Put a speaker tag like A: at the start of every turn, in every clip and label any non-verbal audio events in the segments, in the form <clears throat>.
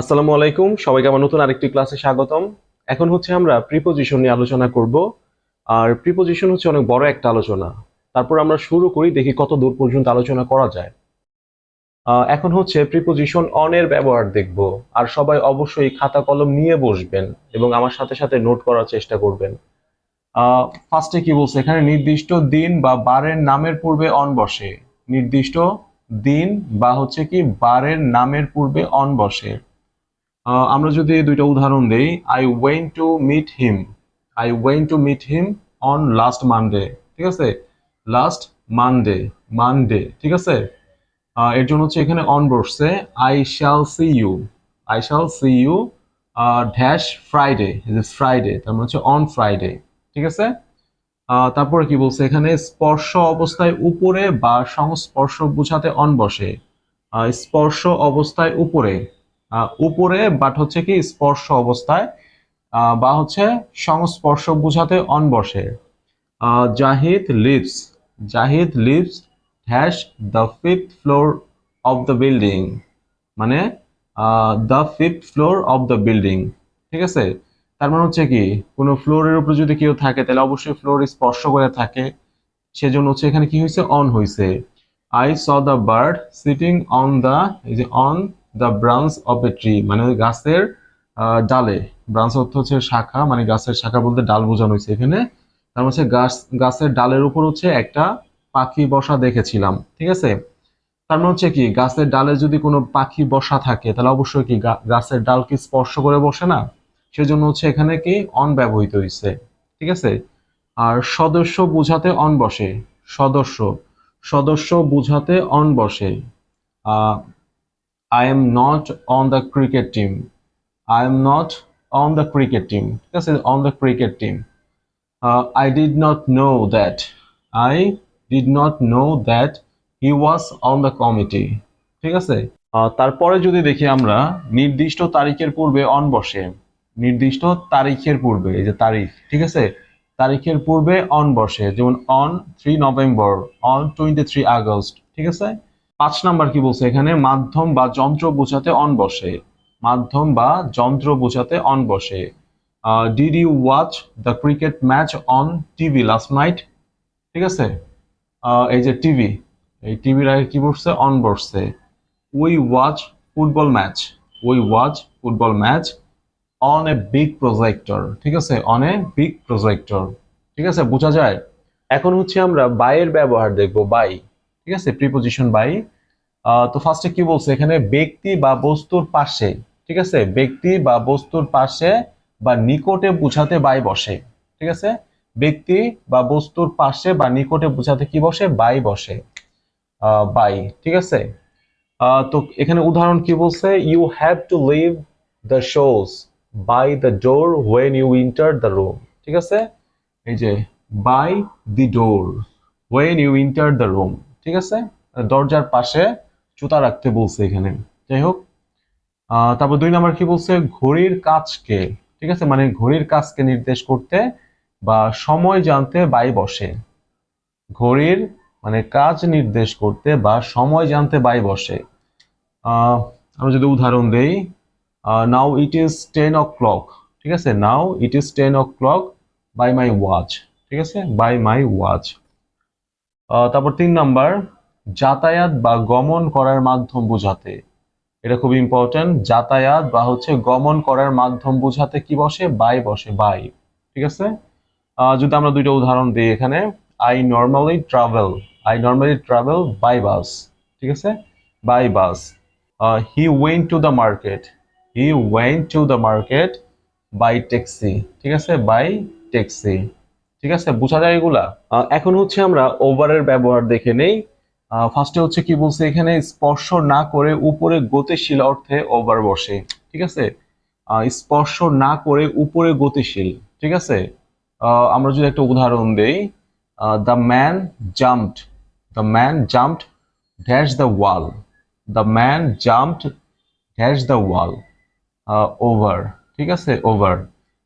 A: আসসালামু আলাইকুম, সবাইকে আমার নতুন আরেকটি ক্লাসে স্বাগতম। এখন হচ্ছে আমরা প্রিপোজিশন নিয়ে আলোচনা করব। আর প্রিপোজিশন হচ্ছে অনেক বড় একটা আলোচনা। তারপর আমরা শুরু করি, দেখি কত দূর পর্যন্ত আলোচনা করা যায়। এখন হচ্ছে প্রিপোজিশন অন এর ব্যবহার দেখব। আর সবাই অবশ্যই খাতা কলম নিয়ে বসবেন এবং আমার সাথে সাথে নোট করার চেষ্টা করবেন। ফার্স্টে কি বলছে? এখানে নির্দিষ্ট দিন বা বারের নামের পূর্বে অন বসে। নির্দিষ্ট দিন বা হচ্ছে কি বারের নামের পূর্বে অন বসে। আমরা যদি দুইটা উদাহরণ দেই I went to meet him I went to meet him on last Monday ঠিক আছে? লাস্ট মানডে মানডে ঠিক আছে? এর জন্য হচ্ছে এখানে অন বসছে I shall see you I shall see you dash Friday Friday তার মানে হচ্ছে অন ফ্রাইডে ঠিক আছে? তারপরে কি বলছে? এখানে স্পর্শ অবস্থায় উপরে বা সংস্পর্শ বোঝাতে অন বসে। স্পর্শ অবস্থায় উপরে। উপরে বাট হচ্ছে কি স্পর্শ অবস্থায় বা হচ্ছে সংস্পর্শ বোঝাতে অন বসে। Zahid lives Zahid lives has the fifth floor of the building মানে the fifth floor of the building, ঠিক আছে? তার মানে হচ্ছে কি, কোনো ফ্লোরের উপরে যদি কেউ থাকে, তাহলে অবশ্যই ফ্লোর স্পর্শ করে থাকে। সেজন্য হচ্ছে এখানে কি হয়েছে? অন হয়েছে। I saw the bird sitting on the এই যে on the branch of a tree মানে গাছের ডালে। ব্রাঞ্চ অর্থ হচ্ছে শাখা মানে গাছের শাখা বলতে ডাল বোঝানো হয়েছে এখানে। তার মানে হচ্ছে গাছ, গাছের ডালের উপর হচ্ছে একটা পাখি বসা দেখেছিলাম, ঠিক আছে? তার মানে হচ্ছে কি, গাছের ডালে যদি কোনো পাখি বসা থাকে, তাহলে অবশ্যই কি গাছের ডাল কি স্পর্শ করে বসে না? সেজন্য হচ্ছে এখানে কি অন ব্যবহৃত হয়েছে, ঠিক আছে? আর সদস্য বুঝাতে অন বসে, সদস্য। সদস্য বুঝাতে অন বসে। I am not on the cricket team I am not on the cricket team ঠিক আছে on the cricket team I did not know that I did not know that he was on the committee ঠিক আছে? তারপরে যদি দেখি আমরা, নির্দিষ্ট তারিখের পূর্বে অন বসে। নির্দিষ্ট তারিখের পূর্বে, এই যে তারিখ, ঠিক আছে? তারিখের পূর্বে অন বসে, যেমন on three November on twenty three August ঠিক আছে? পাঁচ নাম্বার কি বলছে এখানে? মাধ্যম বা যন্ত্র বোঝাতে অন বসে। মাধ্যম বা যন্ত্র বোঝাতে অন বসে। Did you watch the cricket match on TV last night ঠিক আছে? এই যে টিভি এই টিভির আগে কি বসছে? অন বসছে। We watch football match we watch football match on a big projector ঠিক আছে? অন এ বিগ প্রজেক্টর ঠিক আছে? বোঝা যায়? এখন হচ্ছে আমরা বাইয়ের ব্যবহার দেখব বাই ঠিক আছে? প্রিপোজিশন বাই তো ফার্স্টে কি বলছে? এখানে ব্যক্তি বা বস্তুর পাশে ঠিক আছে? ব্যক্তি বা বস্তুর পাশে বা নিকটে বুঝাতে বাই বসে, ঠিক আছে? ব্যক্তি বা বস্তুর পাশে বা নিকটে বুঝাতে কি বসে? বাই বসে বাই ঠিক আছে? তো এখানে উদাহরণ কি বলছে? You have to leave the shoes by the door when you enter the room ঠিক আছে? এই যে by the door when you enter the room ঠিক আছে? দরজার পাশে জুতা রাখতে বলছে এখানে। যাই হোক তারপর দুই নাম্বার কি বলছে? ঘড়ির কাজকে, ঠিক আছে? মানে ঘড়ির কাজকে নির্দেশ করতে বা সময় জানতে বাই বসে। ঘড়ির মানে কাজ নির্দেশ করতে বা সময় জানতে বাই বসে। আমরা যদি উদাহরণ দেই now it is ten o'clock ঠিক আছে? Now it is ten o'clock by my watch ঠিক আছে? বাই মাই ওয়াচ তারপর তিন নাম্বার, যাতায়াত বা গমন করার মাধ্যম বোঝাতে। এটা খুব ইম্পর্টেন্ট যাতায়াত বা হচ্ছে গমন করার মাধ্যম বোঝাতে কি বসে? বাই বসে, বাই। ঠিক আছে? যদি আমরা দুইটা উদাহরণ দিই এখানে I normally travel I normally travel by bus ঠিক আছে? By bus he went to the market he went to the market by taxi ঠিক আছে? বাই ট্যাক্সি ঠিক আছে? বোঝা যায় এগুলা? এখন হচ্ছে আমরা ওভারের ব্যবহার দেখে নেই। ফার্স্টে হচ্ছে কি বলছে, এখানে স্পর্শ না করে উপরে গতিশীল অর্থে ওভার বসে। ঠিক আছে? স্পর্শ না করে উপরে গতিশীল। ঠিক আছে? আমরা যদি একটা উদাহরণ দেই the man jumped the man jumped dash the wall the man jumped dash the wall over ঠিক আছে? ওভার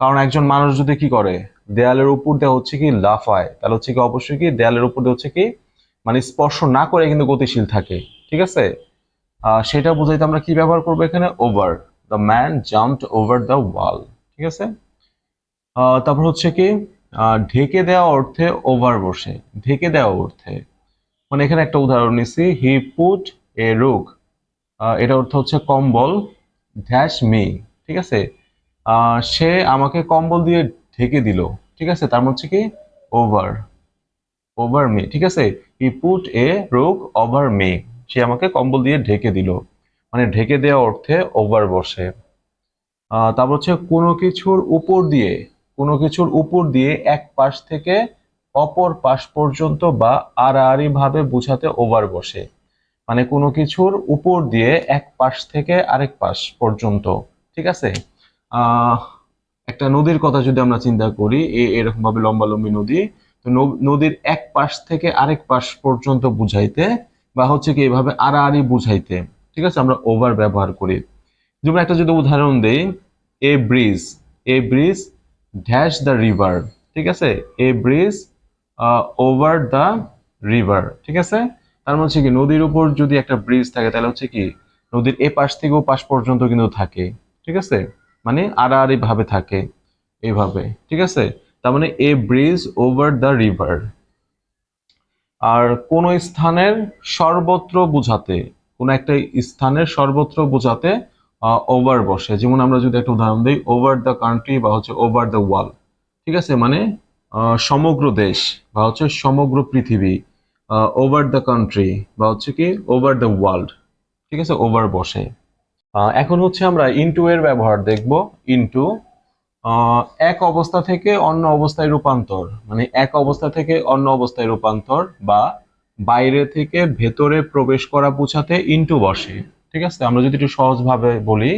A: কারণ একজন মানুষ যদি কি করে? দেয়ালের উপর দেওয়া হচ্ছে কি লাফায়। তাহলে হচ্ছে কি অবশ্যই কি দেয়ালের উপর দিয়ে হচ্ছে কি মানে স্পর্শ না করে কিন্তু গতিশীল থাকে। ঠিক আছে? সেটা বুঝাইতে আমরা কি ব্যবহার করব এখানে? Over the man jumped over the wall ঠিক আছে? তারপর হচ্ছে কি ঢেকে দেওয়া অর্থে ওভার বসে। ঢেকে দেওয়া অর্থে। মানে এখানে একটা উদাহরণ নিছি। হি পুট এ রুগ এটা অর্থ হচ্ছে কম্বল ড্যাশ মি ঠিক আছে? সে আমাকে কম্বল দিয়ে ঢেকে দিল, ঠিক আছে? তার মানে হচ্ছে কি ওভার ওভার মে ঠিক আছে? He put a rug over মে সে আমাকে কম্বল দিয়ে ঢেকে দিল। মানে ঢেকে দেওয়া অর্থে ওভার বসে। তারপর হচ্ছে কোনো কিছুর উপর দিয়ে, কোনো কিছুর উপর দিয়ে এক পাশ থেকে অপর পাশ পর্যন্ত বা আড়াআড়ি ভাবে বোঝাতে ওভার বসে। মানে কোনো কিছুর উপর দিয়ে এক পাশ থেকে আরেক পাশ পর্যন্ত, ঠিক আছে? একটা নদীর কথা যদি আমরা চিন্তা করি এরকম ভাবে লম্বালম্বি নদী, তো নদীর এক পাশ থেকে আরেক পাশ পর্যন্ত বুঝাইতে বা হচ্ছে কি এভাবে আড়াআড়ি বুঝাইতে, ঠিক আছে? আমরা ওভার ব্যবহার করি। যেমন একটা যদি উদাহরণ দেই a bridge a bridge dash the river ঠিক আছে? A bridge over the river ঠিক আছে? তার মানে হচ্ছে কি নদীর উপর যদি একটা ব্রিজ থাকে, তাহলে হচ্ছে কি নদীর এ পাশ থেকে ও পাশ পর্যন্ত কিন্তু থাকে, ঠিক আছে? মানে আড়াআড়ি ভাবে থাকে এইভাবে ঠিক আছে? তার মানে a bridge over the river আর কোন স্থানের সর্বত্র বোঝাতে, কোন একটা স্থানের সর্বত্র বোঝাতে ওভার বসে। যেমন আমরা যদি একটা উদাহরণ দিই ওভার দ্য কান্ট্রি বা হচ্ছে ওভার দ্য ওয়াল ঠিক আছে? মানে সমগ্র দেশ বা হচ্ছে সমগ্র পৃথিবী ওভার দ্য কান্ট্রি বা হচ্ছে কি ওভার দ্য ওয়ার্ল্ড ঠিক আছে? ওভার বসে। এখন হচ্ছে আমরা ইনটু এর ব্যবহার দেখব ইনটু এক অবস্থা থেকে অন্য অবস্থায় রূপান্তর মানে এক অবস্থা থেকে অন্য অবস্থায় রূপান্তর বা বাইরে থেকে ভেতরে প্রবেশ করা বোঝাতে ইনটু বসে, ঠিক আছে? আমরা যদি একটু সহজভাবে বলি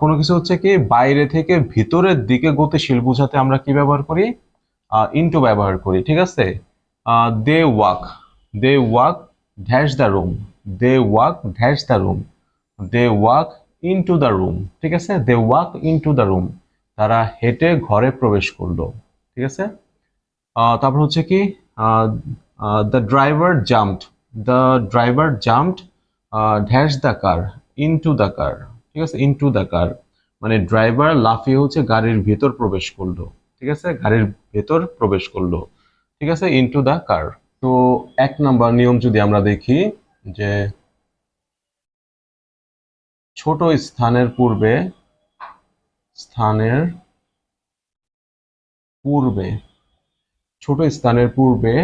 A: কোনো কিছু হচ্ছে কি, বাইরে থেকে ভিতরের দিকে গতিশীল বোঝাতে আমরা কি ব্যবহার করি? ইনটু ব্যবহার করি, ঠিক আছে? They walk they walk dash the room they walk dash the room they walk into the room ঠিক আছে? They walk into the room তারা হেঁটে ঘরে প্রবেশ করল। ঠিক আছে? তারপর হচ্ছে কি? The driver jumped the driver jumped dash the car into the car ঠিক আছে? ইনটু দ্য কার মানে ড্রাইভার লাফিয়ে হচ্ছে গাড়ির ভেতর প্রবেশ করল। ঠিক আছে? গাড়ির ভেতর প্রবেশ করল। ঠিক আছে? ইনটু দ্য কার তো এক নাম্বার নিয়ম যদি আমরা দেখি যে ছোট স্থানের পূর্বে স্থানের পূর্বে, ছোট স্থানের পূর্বে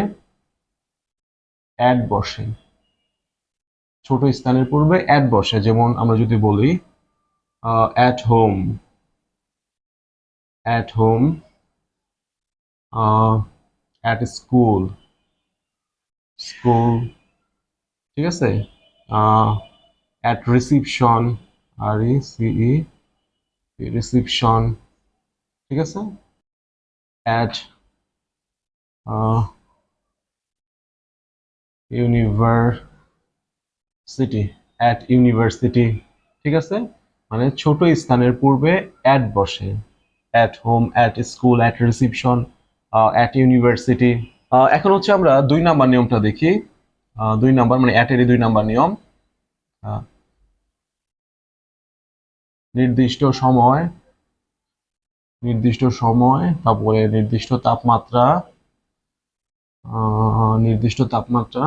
A: অ্যাড বসে। ছোট স্থানের পূর্বে অ্যাড বসে, যেমন আমরা যদি বলি at home at home at school school ঠিক আছে? At reception R E C E reception ঠিক আছে? অ্যাট ইউনিভার্সিটি অ্যাট ইউনিভার্সিটি ঠিক আছে? মানে ছোট স্থানের পূর্বে অ্যাট বসে at home at school at reception at university এখন হচ্ছে আমরা দুই নাম্বার নিয়মটা দেখি দুই নাম্বার মানে অ্যাটেরই দুই নাম্বার নিয়ম আহ, নির্দিষ্ট সময় নির্দিষ্ট সময়, তারপরে নির্দিষ্ট তাপমাত্রা নির্দিষ্ট তাপমাত্রা,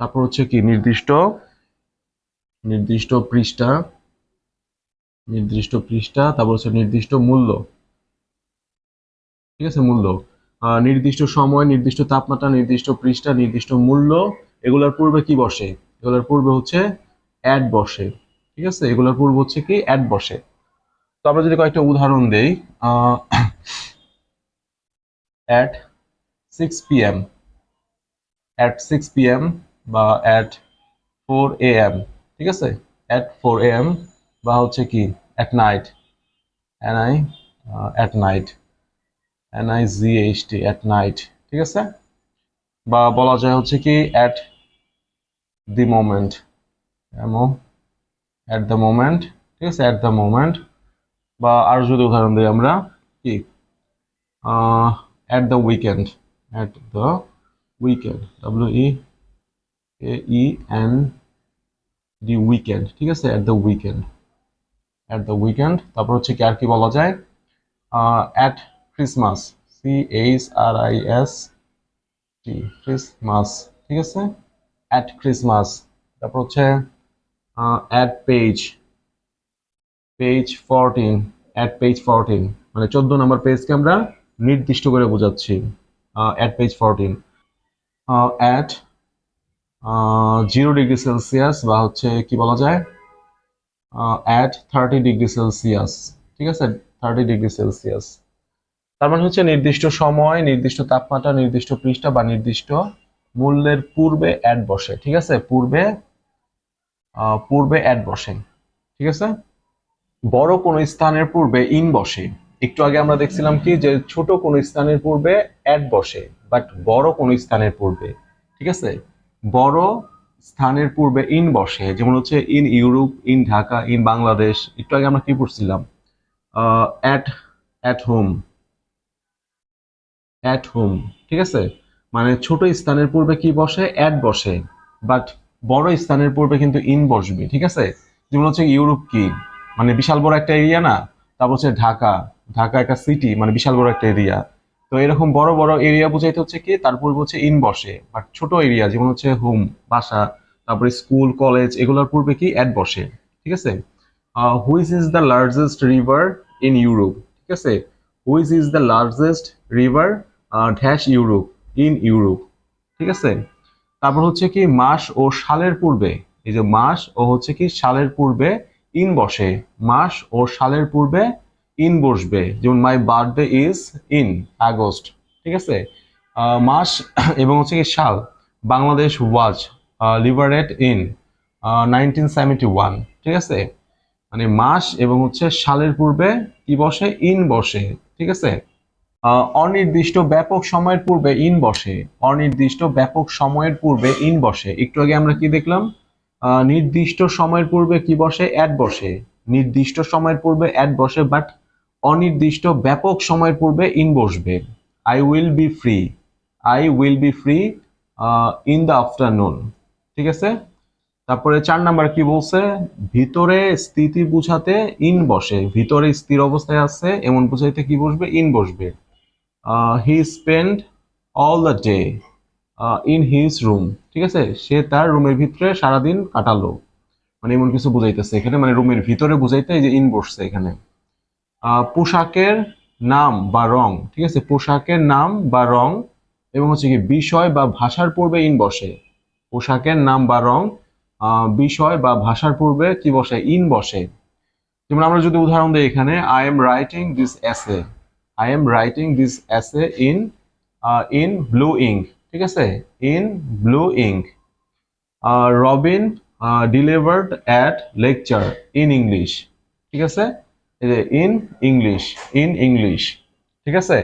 A: তারপর হচ্ছে কি, নির্দিষ্ট নির্দিষ্ট পৃষ্ঠা নির্দিষ্ট পৃষ্ঠা, তারপর হচ্ছে নির্দিষ্ট মূল্য। ঠিক আছে, মূল্য। নির্দিষ্ট সময়, নির্দিষ্ট তাপমাত্রা, নির্দিষ্ট পৃষ্ঠা, নির্দিষ্ট মূল্য, এগুলোর পূর্বে কি বসে? এগুলোর পূর্বে হচ্ছে অ্যাড বসে। ঠিক আছে? এগুলোর পূর্ব হচ্ছে কি অ্যাড বসে। তো আমরা যদি কয়েকটা উদাহরণ দেই at six PM at six PM বা অ্যাট ফোর এ এম ঠিক আছে? অ্যাট ফোর এ এম বা হচ্ছে কি at night N I at night N I G H T at night ঠিক আছে? বা বলা যায় হচ্ছে কি অ্যাট দি মোমেন্ট এমো অ্যাট দ্য মোমেন্ট ঠিক আছে? অ্যাট দ্য মোমেন্ট বা আর যদি উদাহরণ দিই আমরা, কি? At the weekend at the weekend W E E N D weekend ঠিক আছে? At the weekend at the weekend তারপর হচ্ছে কি আর কি বলা যায়? At Christmas C H R I S T Christmas ঠিক আছে? অ্যাট ক্রিসমাস তারপর হচ্ছে at page page fourteen at page fourteen মানে চোদ্দ নম্বর পেজকে আমরা নির্দিষ্ট করে বোঝাচ্ছি at page fourteen at zero degree Celsius বা হচ্ছে কি বলা যায় অ্যাট থার্টি ডিগ্রি সেলসিয়াস ঠিক আছে? থার্টি ডিগ্রি সেলসিয়াস তার মানে হচ্ছে নির্দিষ্ট সময়, নির্দিষ্ট তাপমাত্রা, নির্দিষ্ট পৃষ্ঠা বা নির্দিষ্ট মূল্যের পূর্বে অ্যাড বসে, ঠিক আছে? পূর্বে পূর্বে অ্যাড বসে ঠিক আছে? বড় কোনো স্থানের পূর্বে ইন বসে। একটু আগে আমরা দেখছিলাম কি, যে ছোট কোনো স্থানের পূর্বে অ্যাড বসে বাট বড় কোনো স্থানের পূর্বে, ঠিক আছে? বড় স্থানের পূর্বে ইন বসে, যেমন হচ্ছে in Europe in Dhaka in Bangladesh একটু আগে আমরা কি পড়ছিলাম? At at home at home ঠিক আছে? মানে ছোট স্থানের পূর্বে কি বসে? অ্যাট বসে বাট বড় স্থানের পূর্বে কিন্তু ইন বসবে, ঠিক আছে? যেমন হচ্ছে ইউরোপ কি? মানে বিশাল বড় একটা এরিয়া না? তারপর হচ্ছে ঢাকা। ঢাকা একটা সিটি মানে বিশাল বড় একটা এরিয়া তো এরকম বড় বড় এরিয়া বুঝাইতে হচ্ছে কি? তারপর হচ্ছে ইন বসে। বাট ছোট এরিয়া যেমন হচ্ছে হোম বাসা, তারপরে স্কুল কলেজ এগুলোর পূর্বে কি? অ্যাড বসে, ঠিক আছে? Which is the largest river in Europe ঠিক আছে? Which is the largest river dash Europe in Europe ঠিক আছে? তারপর হচ্ছে কি মাস ও সালের পূর্বে, এই যে মাস ও হচ্ছে কি সালের পূর্বে ইন বসে, মাস ও সালের পূর্বে ইন বসবে, যেমন my birthday is in August ঠিক আছে? মাস <clears throat> এবং হচ্ছে কি সাল, Bangladesh was liberate in nineteen seventy one ঠিক আছে? মানে মাস এবং হচ্ছে সালের পূর্বে কি বসে, ইন বসে, ঠিক আছে? অনির্দিষ্ট ব্যাপক সময়ের পূর্বে ইন বসে। অনির্দিষ্ট ব্যাপক সময়ের পূর্বে ইন বসে। একটু আগে আমরা কি দেখলাম? নির্দিষ্ট সময়ের পূর্বে কি বসে? অ্যাড বসে। নির্দিষ্ট সময়ের পূর্বে অ্যাড বসে, বাট অনির্দিষ্ট ব্যাপক সময়ের পূর্বে ইন বসবে। I will be free I will be free in the afternoon ঠিক আছে? তারপরে চার নাম্বার কি বলছে? ভিতরে স্থিতি বুঝাতে ইন বসে। ভিতরে স্থির অবস্থায় আছে, এমন বুঝাইতে কি বসবে? ইন বসবে। He spend all the day in his room ঠিক আছে? সে তার রুমের ভিতরে সারাদিন কাটালো। মানে এমন কিছু বুঝাইতেছে এখানে মানে রুমের ভিতরে বুঝাইতে এই যে ইন বসছে এখানে। পোশাকের নাম বা রং, ঠিক আছে? পোশাকের নাম বা রং এবং হচ্ছে কি বিষয় বা ভাষার পূর্বে ইন বসে। পোশাকের নাম বা রং বিষয় বা ভাষার পূর্বে কি বসে? ইন বসে। যেমন আমরা যদি উদাহরণ দিই এখানে I am writing this essay I am writing this essay in in blue ink ঠিক আছে? In blue ink Robin delivered at lecture in English ঠিক আছে? এই যে ইন ইংলিশ ইন ইংলিশ ঠিক আছে?